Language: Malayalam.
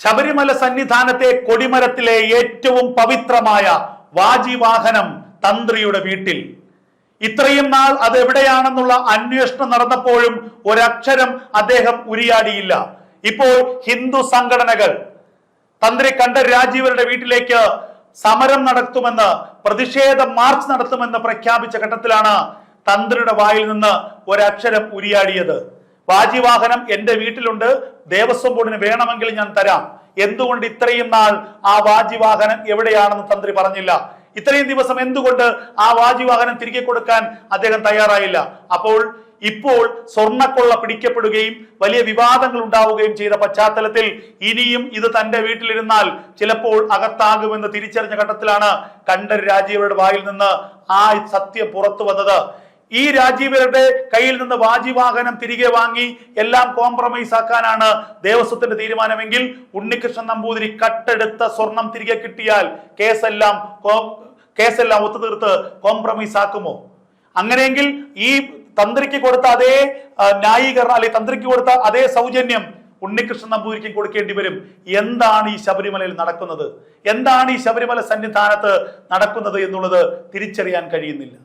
ശബരിമല സന്നിധാനത്തെ കൊടിമരത്തിലെ ഏറ്റവും പവിത്രമായ വാജിവാഹനം തന്ത്രിയുടെ വീട്ടിൽ. ഇത്രയും നാൾ അത് എവിടെയാണെന്നുള്ള അന്വേഷണം നടന്നപ്പോഴും ഒരക്ഷരം അദ്ദേഹം ഉരിയാടിയില്ല. ഇപ്പോൾ ഹിന്ദു സംഘടനകൾ തന്ത്രി കണ്ഠർ രാജീവരുടെ വീട്ടിലേക്ക് സമരം നടത്തുമെന്ന് പ്രതിഷേധ മാർച്ച് നടത്തുമെന്ന് പ്രഖ്യാപിച്ച ഘട്ടത്തിലാണ് തന്ത്രിയുടെ വായിൽ നിന്ന് ഒരക്ഷരം ഉരിയാടിയത്. വാജിവാഹനം എന്റെ വീട്ടിലുണ്ട്. ദേവസ്വം ബോർഡിന് വേണമെങ്കിൽ ഞാൻ തരാം. എന്തുകൊണ്ട് ഇത്രയും നാൾ ആ വാജിവാഹനം എവിടെയാണെന്ന് തന്ത്രി പറഞ്ഞില്ല? ഇത്രയും ദിവസം എന്തുകൊണ്ട് ആ വാജിവാഹനം തിരികെ കൊടുക്കാൻ അദ്ദേഹം തയ്യാറായില്ല? അപ്പോൾ ഇപ്പോൾ സ്വർണക്കൊള്ള പിടിക്കപ്പെടുകയും വലിയ വിവാദങ്ങൾ ഉണ്ടാവുകയും ചെയ്ത പശ്ചാത്തലത്തിൽ ഇനിയും ഇത് തന്റെ വീട്ടിലിരുന്നാൽ ചിലപ്പോൾ അകത്താകുമെന്ന് തിരിച്ചറിഞ്ഞ ഘട്ടത്തിലാണ് കണ്ഠർ രാജീവരുടെ വായിൽ നിന്ന് ആ സത്യം പുറത്തു വന്നത്. ഈ രാജീവരുടെ കയ്യിൽ നിന്ന് വാജിവാഹനം തിരികെ വാങ്ങി എല്ലാം കോംപ്രമൈസ് ആക്കാനാണ് ദേവസ്വത്തിന്റെ തീരുമാനമെങ്കിൽ ഉണ്ണികൃഷ്ണൻ നമ്പൂതിരി കട്ടെടുത്ത സ്വർണം തിരികെ കിട്ടിയാൽ കേസെല്ലാം കേസെല്ലാം ഒത്തുതീർത്ത് കോംപ്രമൈസ് ആക്കുമോ? അങ്ങനെയെങ്കിൽ ഈ തന്ത്രിക്ക് കൊടുത്ത അതേ ന്യായീകരണം അല്ലെങ്കിൽ തന്ത്രിക്ക് കൊടുത്ത അതേ സൗജന്യം ഉണ്ണികൃഷ്ണൻ നമ്പൂതിരിക്കും കൊടുക്കേണ്ടി വരും. എന്താണ് ഈ ശബരിമലയിൽ നടക്കുന്നത്? എന്താണ് ഈ ശബരിമല സന്നിധാനത്ത് നടക്കുന്നത് എന്നുള്ളത് തിരിച്ചറിയാൻ കഴിയുന്നില്ല.